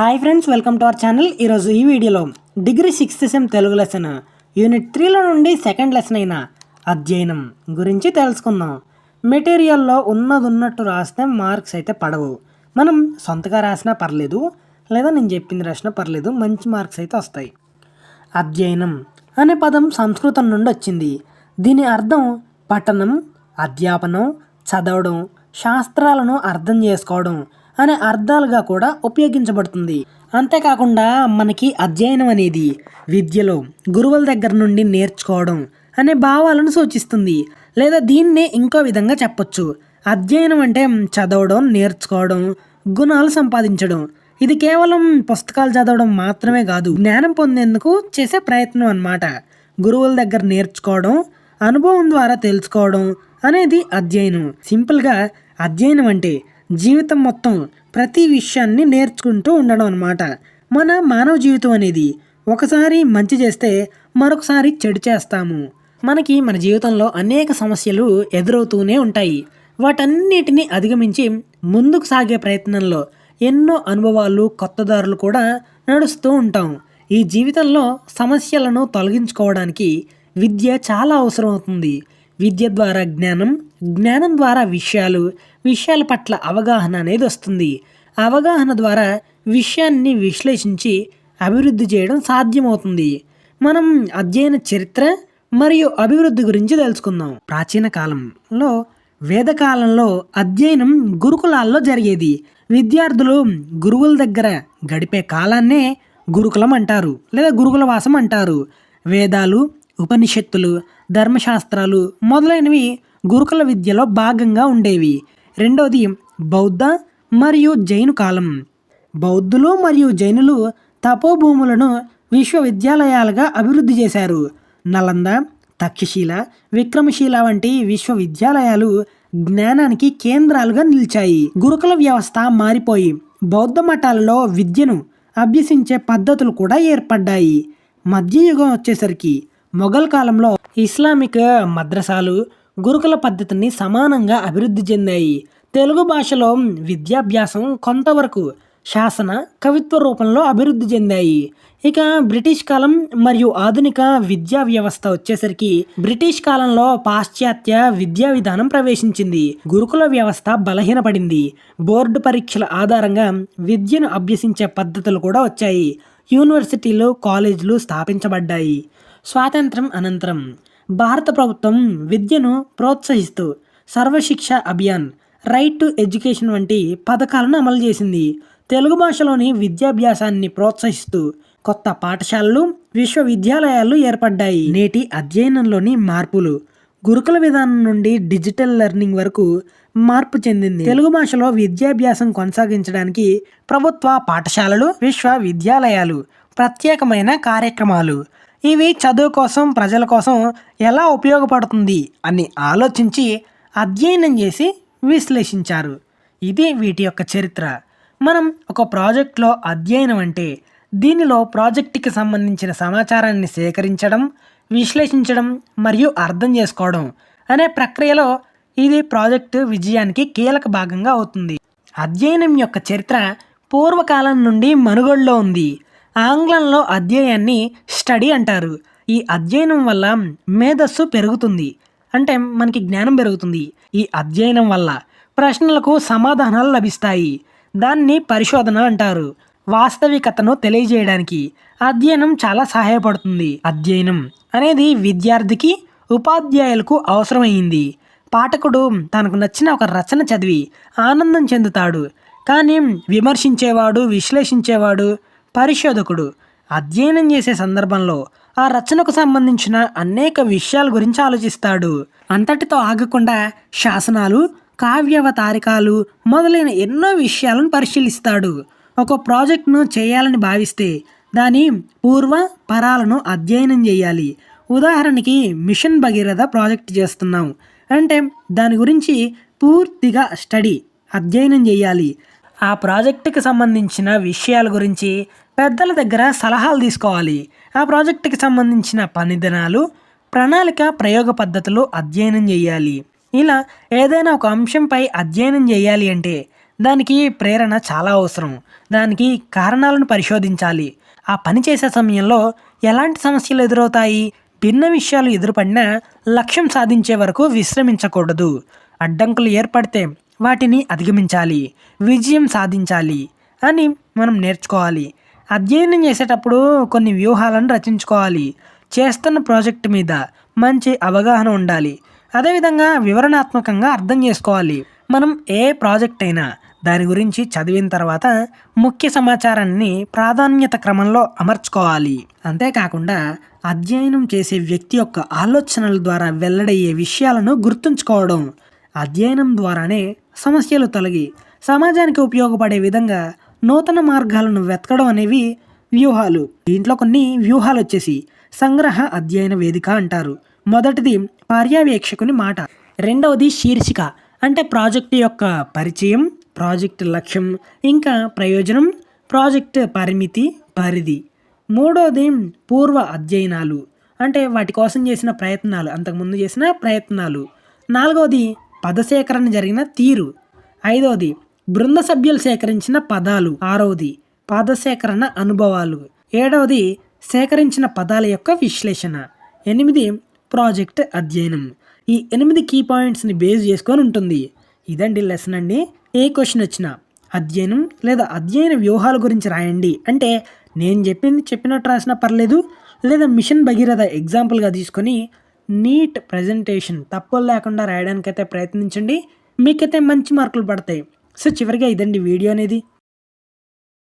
Hi friends welcome to our channel ఈరోజు ఈ వీడియోలో degree sixth sem Telugu lesson unit త్రీలో నుండి సెకండ్ లెసన్ అయిన అధ్యయనం గురించి తెలుసుకుందాం. మెటీరియల్లో ఉన్నది ఉన్నట్టు రాస్తే మార్క్స్ అయితే పడవు. మనం సొంతగా రాసినా పర్లేదు లేదా నేను చెప్పింది రాసినా పర్లేదు మంచి మార్క్స్ అయితే వస్తాయి. అధ్యయనం అనే పదం సంస్కృతం నుండి వచ్చింది. దీని అర్థం పఠనం అధ్యాపనం చదవడం శాస్త్రాలను అర్థం చేసుకోవడం అనే అర్థాలుగా కూడా ఉపయోగించబడుతుంది. అంతేకాకుండా మనకి అధ్యయనం అనేది విద్యలో గురువుల దగ్గర నుండి నేర్చుకోవడం అనే భావాలను సూచిస్తుంది. లేదా దీన్నే ఇంకో విధంగా చెప్పొచ్చు. అధ్యయనం అంటే చదవడం నేర్చుకోవడం గుణాలు సంపాదించడం. ఇది కేవలం పుస్తకాలు చదవడం మాత్రమే కాదు జ్ఞానం పొందేందుకు చేసే ప్రయత్నం అన్నమాట. గురువుల దగ్గర నేర్చుకోవడం అనుభవం ద్వారా తెలుసుకోవడం అనేది అధ్యయనం. సింపుల్గా అధ్యయనం అంటే జీవితం మొత్తం ప్రతి విషయాన్ని నేర్చుకుంటూ ఉండడం అన్నమాట. మన మానవ జీవితం అనేది ఒకసారి మంచి చేస్తే మరొకసారి చెడు చేస్తాము. మనకి మన జీవితంలో అనేక సమస్యలు ఎదురవుతూనే ఉంటాయి. వాటన్నిటిని అధిగమించి ముందుకు సాగే ప్రయత్నంలో ఎన్నో అనుభవాలు కొత్త దారులు కూడా నడుస్తూ ఉంటాం. ఈ జీవితంలో సమస్యలను తొలగించుకోవడానికి విద్య చాలా అవసరం అవుతుంది. విద్య ద్వారా జ్ఞానం జ్ఞానం ద్వారా విషయాలు విషయాల పట్ల అవగాహన అనేది వస్తుంది. అవగాహన ద్వారా విషయాన్ని విశ్లేషించి అభివృద్ధి చేయడం సాధ్యమవుతుంది. మనం అధ్యయన చరిత్ర మరియు అభివృద్ధి గురించి తెలుసుకుందాం. ప్రాచీన కాలంలో వేదకాలంలో అధ్యయనం గురుకులాల్లో జరిగేది. విద్యార్థులు గురువుల దగ్గర గడిపే కాలాన్నే గురుకులం అంటారు లేదా గురుకుల వాసం అంటారు. వేదాలు ఉపనిషత్తులు ధర్మశాస్త్రాలు మొదలైనవి గురుకుల విద్యలో భాగంగా ఉండేవి. రెండవది బౌద్ధ మరియు జైను కాలం. బౌద్ధులు మరియు జైనులు తపోభూములను విశ్వవిద్యాలయాలుగా అభివృద్ధి చేశారు. నలంద తక్షశీల విక్రమశీల వంటి విశ్వవిద్యాలయాలు జ్ఞానానికి కేంద్రాలుగా నిలిచాయి. గురుకుల వ్యవస్థ మారిపోయి బౌద్ధ మఠాలలో విద్యను అభ్యసించే పద్ధతులు కూడా ఏర్పడ్డాయి. మధ్యయుగం వచ్చేసరికి మొఘల్ కాలంలో ఇస్లామిక్ మద్రసాలు గురుకుల పద్ధతిని సమానంగా అభివృద్ధి చెందాయి. తెలుగు భాషలో విద్యాభ్యాసం కొంతవరకు శాసన కవిత్వ రూపంలో అభివృద్ధి చెందాయి. ఇక బ్రిటిష్ కాలం మరియు ఆధునిక విద్యా వ్యవస్థ వచ్చేసరికి బ్రిటిష్ కాలంలో పాశ్చాత్య విద్యా విధానం ప్రవేశించింది. గురుకుల వ్యవస్థ బలహీనపడింది. బోర్డు పరీక్షల ఆధారంగా విద్యను అభ్యసించే పద్ధతులు కూడా వచ్చాయి. యూనివర్సిటీలు కాలేజీలు స్థాపించబడ్డాయి. స్వాతంత్రం అనంతరం భారత ప్రభుత్వం విద్యను ప్రోత్సహిస్తూ Sarva Shiksha Abhiyan right to education వంటి పథకాలను అమలు చేసింది. తెలుగు భాషలోని విద్యాభ్యాసాన్ని ప్రోత్సహిస్తూ కొత్త పాఠశాలలు విశ్వవిద్యాలయాలు ఏర్పడ్డాయి. నేటి అధ్యయనంలోని మార్పులు గురుకుల విధానం నుండి డిజిటల్ లెర్నింగ్ వరకు మార్పు చెందింది. తెలుగు భాషలో విద్యాభ్యాసం కొనసాగించడానికి ప్రభుత్వ పాఠశాలలు విశ్వవిద్యాలయాలు ప్రత్యేకమైన కార్యక్రమాలు ఇవి చదువు కోసం ప్రజల కోసం ఎలా ఉపయోగపడుతుంది అని ఆలోచించి అధ్యయనం చేసి విశ్లేషించారు. ఇది వీటి యొక్క చరిత్ర. మనం ఒక ప్రాజెక్ట్లో అధ్యయనం అంటే దీనిలో ప్రాజెక్టుకి సంబంధించిన సమాచారాన్ని సేకరించడం విశ్లేషించడం మరియు అర్థం చేసుకోవడం అనే ప్రక్రియలో ఇది ప్రాజెక్టు విజయానికి కీలక భాగంగా అవుతుంది. అధ్యయనం యొక్క చరిత్ర పూర్వకాలం నుండి మనుగడలో ఉంది. ఆంగ్లంలో అధ్యయాన్ని స్టడీ అంటారు. ఈ అధ్యయనం వల్ల మేధస్సు పెరుగుతుంది. అంటే మనకి జ్ఞానం పెరుగుతుంది. ఈ అధ్యయనం వల్ల ప్రశ్నలకు సమాధానాలు లభిస్తాయి. దాన్ని పరిశోధన అంటారు. వాస్తవికతను తెలియజేయడానికి అధ్యయనం చాలా సహాయపడుతుంది. అధ్యయనం అనేది విద్యార్థికి ఉపాధ్యాయులకు అవసరమైంది. పాఠకుడు తనకు నచ్చిన ఒక రచన చదివి ఆనందం చెందుతాడు. కానీ విమర్శించేవాడు విశ్లేషించేవాడు పరిశోధకుడు అధ్యయనం చేసే సందర్భంలో ఆ రచనకు సంబంధించిన అనేక విషయాల గురించి ఆలోచిస్తాడు. అంతటితో ఆగకుండా శాసనాలు కావ్యవతారికాలు మొదలైన ఎన్నో విషయాలను పరిశీలిస్తాడు. ఒక ప్రాజెక్ట్ను చేయాలని భావిస్తే దాని పూర్వ పరాలను అధ్యయనం చేయాలి. ఉదాహరణకి మిషన్ భగీరథ ప్రాజెక్ట్ చేస్తున్నాం అంటే దాని గురించి పూర్తిగా స్టడీ అధ్యయనం చేయాలి. ఆ ప్రాజెక్టుకి సంబంధించిన విషయాల గురించి పెద్దల దగ్గర సలహాలు తీసుకోవాలి. ఆ ప్రాజెక్టుకి సంబంధించిన పనిదినాలు ప్రణాళిక ప్రయోగ పద్ధతులు అధ్యయనం చేయాలి. ఇలా ఏదైనా ఒక అంశంపై అధ్యయనం చేయాలి అంటే దానికి ప్రేరణ చాలా అవసరం. దానికి కారణాలను పరిశోధించాలి. ఆ పని చేసే సమయంలో ఎలాంటి సమస్యలు ఎదురవుతాయి? భిన్న విషయాలు ఎదురుపడినా లక్ష్యం సాధించే వరకు విశ్రమించకూడదు. అడ్డంకులు ఏర్పడితే వాటిని అధిగమించాలి. విజయం సాధించాలి అని మనం నేర్చుకోవాలి. అధ్యయనం చేసేటప్పుడు కొన్ని వ్యూహాలను రచించుకోవాలి. చేస్తున్న ప్రాజెక్ట్ మీద మంచి అవగాహన ఉండాలి. అదేవిధంగా వివరణాత్మకంగా అర్థం చేసుకోవాలి. మనం ఏ ప్రాజెక్ట్ అయినా దాని గురించి చదివిన తర్వాత ముఖ్య సమాచారాన్ని ప్రాధాన్యత క్రమంలో అమర్చుకోవాలి. అంతేకాకుండా అధ్యయనం చేసే వ్యక్తి యొక్క ఆలోచనల ద్వారా వెల్లడయ్యే విషయాలను గుర్తుంచుకోవడం అధ్యయనం ద్వారానే సమస్యలు తొలగి సమాజానికి ఉపయోగపడే విధంగా నూతన మార్గాలను వెతకడం అనేవి వ్యూహాలు. దీంట్లో కొన్ని వ్యూహాలు వచ్చేసి సంగ్రహ అధ్యయన వేదిక అంటారు. మొదటిది పర్యవేక్షకుని మాట. రెండవది శీర్షిక అంటే ప్రాజెక్టు యొక్క పరిచయం ప్రాజెక్టు లక్ష్యం ఇంకా ప్రయోజనం ప్రాజెక్టు పరిమితి పరిధి. మూడోది పూర్వ అధ్యయనాలు అంటే వాటి కోసం చేసిన ప్రయత్నాలు అంతకుముందు చేసిన ప్రయత్నాలు. నాలుగవది పదసేకరణ జరిగిన తీరు. ఐదవది బృంద సభ్యులు సేకరించిన పదాలు. ఆరవది పాదసేకరణ అనుభవాలు. ఏడవది సేకరించిన పదాల యొక్క విశ్లేషణ. ఎనిమిది ప్రాజెక్ట్ అధ్యయనం. ఈ ఎనిమిది కీ పాయింట్స్ని బేస్ చేసుకొని ఉంటుంది. ఇదండి లెసన్ అండి. ఏ క్వశ్చన్ వచ్చినా అధ్యయనం లేదా అధ్యయన వ్యూహాల గురించి రాయండి. అంటే నేను చెప్పింది చెప్పినట్టు రాసినా పర్లేదు లేదా మిషన్ భగీరథ ఎగ్జాంపుల్గా తీసుకొని నీట్ ప్రజెంటేషన్ తప్పులు లేకుండా రాయడానికైతే ప్రయత్నించండి. మీకైతే మంచి మార్కులు పడతాయి. సో చివరిగా ఇదండి వీడియో అనేది.